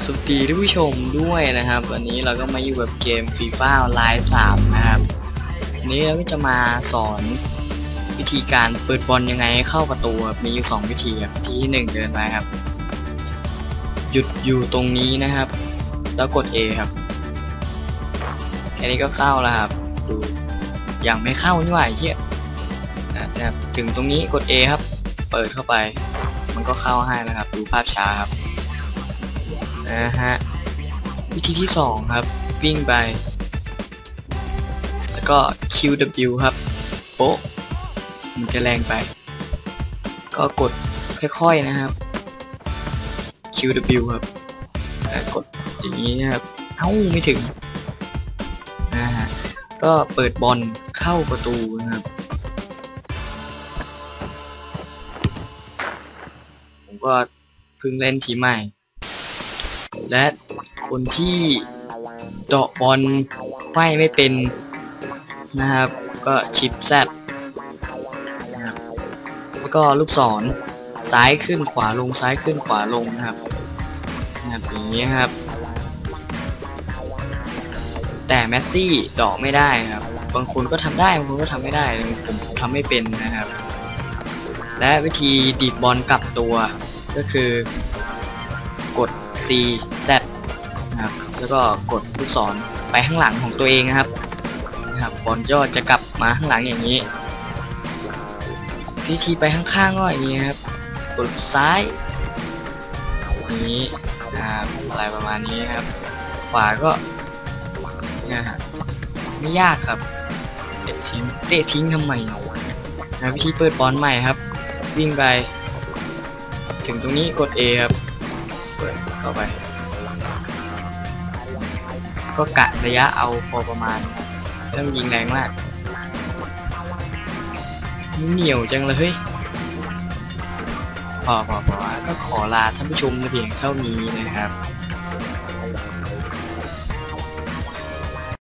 สวัสดีท่านผู้ชมด้วยนะครับ วันนี้เราก็มาอยู่กับเกม FIFA Online 3นะครับวันนี้เราก็จะมาสอนวิธีการเปิดบอลยังไงให้เข้าประตูมีอยู่2วิธีครับที่หนึ่งเดินไปครับ หยุดอยู่ตรงนี้นะครับ แล้วกด A ครับ แค่นี้ก็เข้าแล้วครับ ดูยังไม่เข้านี่หว่าไอ้เหี้ยนะครับถึงตรงนี้กด A ครับ เปิดเข้าไป มันก็เข้าให้นะครับ ดูภาพช้าครับ นะฮะ วิธีที่ 2 ครับ วิ่งไป แล้วก็ QW ครับ โป๊ะ มันจะแรงไป ก็กดค่อยๆนะครับ QW ครับแล้วกดอย่างนี้นะครับเอ้าไม่ถึงนะฮะก็เปิดบอลเข้าประตูนะครับผมก็เพิ่งเล่นทีใหม่ และคนที่เดาะบอลไขว้ไม่เป็นนะครับ ก็ชิปแซดนะครับแล้วก็ลูกศรซ้ายขึ้นขวาลงซ้ายขึ้นขวาลงนะครับนะครับอย่างนี้ครับ แต่แมสซี่เดาะไม่ได้ครับบางคนก็ทำได้บางคนก็ทำไม่ได้ผมผมทำไม่เป็นนะครับ และวิธีดีดบอลกลับตัวก็คือกด C Z นะครับแล้วก็กดลูกศรไปข้างหลังของตัวเองนะครับนะครับบอลก็จะกลับมาข้างหลังอย่างนี้วิธีไปข้างๆก็อย่างนี้ครับกดซ้ายอย่างนี้นะครับอะไรประมาณนี้ครับ ขวาก็เนี่ยฮะไม่ยากครับเตะทิ้งเตะทิ้งทำไมนะวิธีเปิดบอลใหม่ครับ วิ่งไป ถึงตรงนี้กด A ครับ ปิดเข้าไป ก็กะระยะเอาพอประมาณแล้วมันยิงแรงมาก เหนียวจังเลยเฮ้ยพอพอพอก็ขอลาท่านผู้ชมเพียงเท่านี้นะครับ